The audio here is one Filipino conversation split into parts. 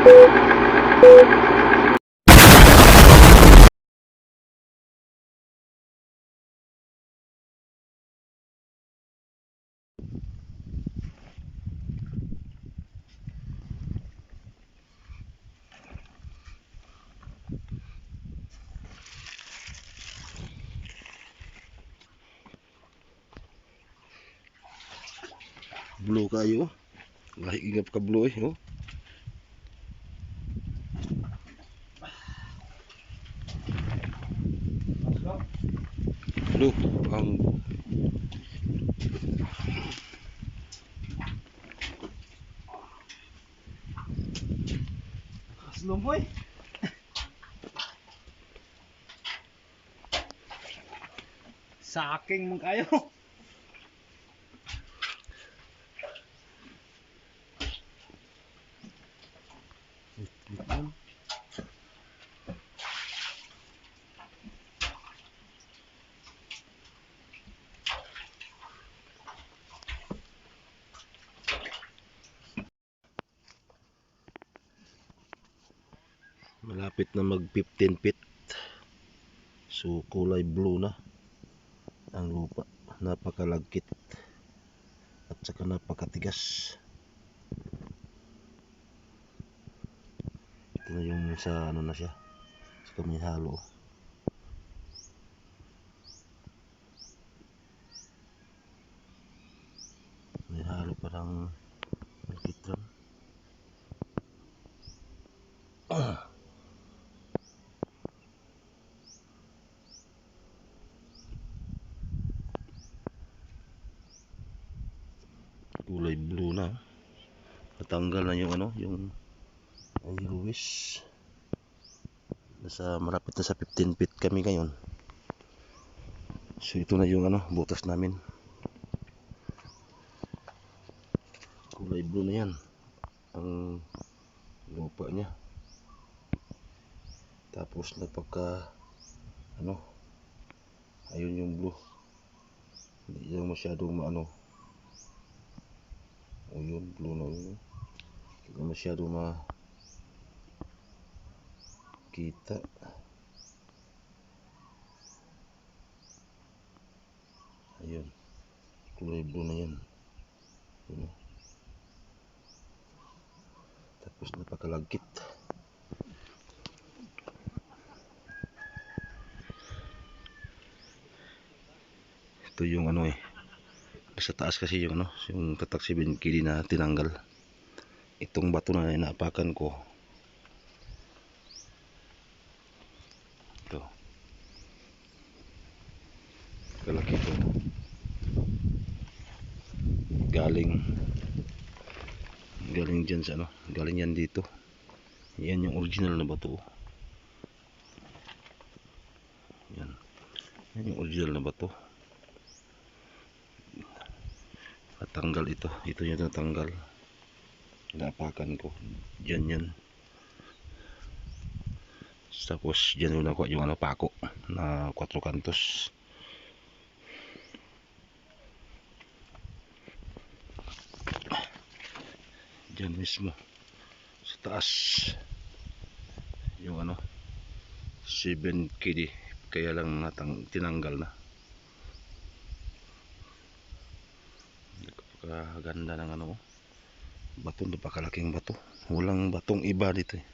Blue kayo. Lahi ingap ka blue eh. Oh. luôn còn lùm hôi saking mong kayo Thank you. Malapit na mag 15 feet. So kulay blue na ang lupa. Napakalagkit at saka napakatigas. Ito na yung sa ano na siya. Sa kami halo. May halo parang alkitran. Kulay blue na. Natanggal na yung ano yung iris nasa marapit na sa 15 feet kami ngayon. So ito na yung ano butas namin. Kulay blue na yan. Ang lupa niya. Tapos napaka ano ayun yung blue. Hindi yung masyadong maano o yun, blue na yun. Hindi ko masyado ma kita. Ayun. Kulay blue na yan. Yun. Tapos napakalagkit. Ito yung ano eh sa taas kasi yung ano, yung tatak 7 kili na tinanggal. Itong bato na inaapakan ko. Ito. Kalaki ito. Galing galing dyan sa ano, galing yan dito. Yan yung original na bato. Yan. Yan yung original na bato natanggal ito. Ito yung natanggal. Napakan ko. Dyan yan. Tapos dyan yung nakuha yung ano pako na 4 kantos dyan mismo. Sa taas. Yung ano 7 kd kaya lang natang tinanggal na Napakaganda ng ano. Bato, napakalaking bato. Walang batong iba dito eh.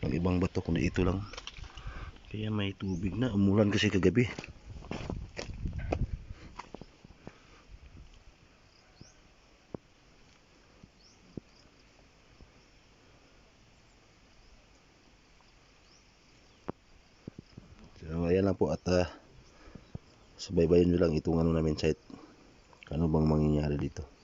Walang ibang bato kundi ito lang. Kaya may tubig na. Umulan kasi kagabi. So, ayan lang po at uh, subaybayan nyo lang itong ano namin site ano bang mangyayari dito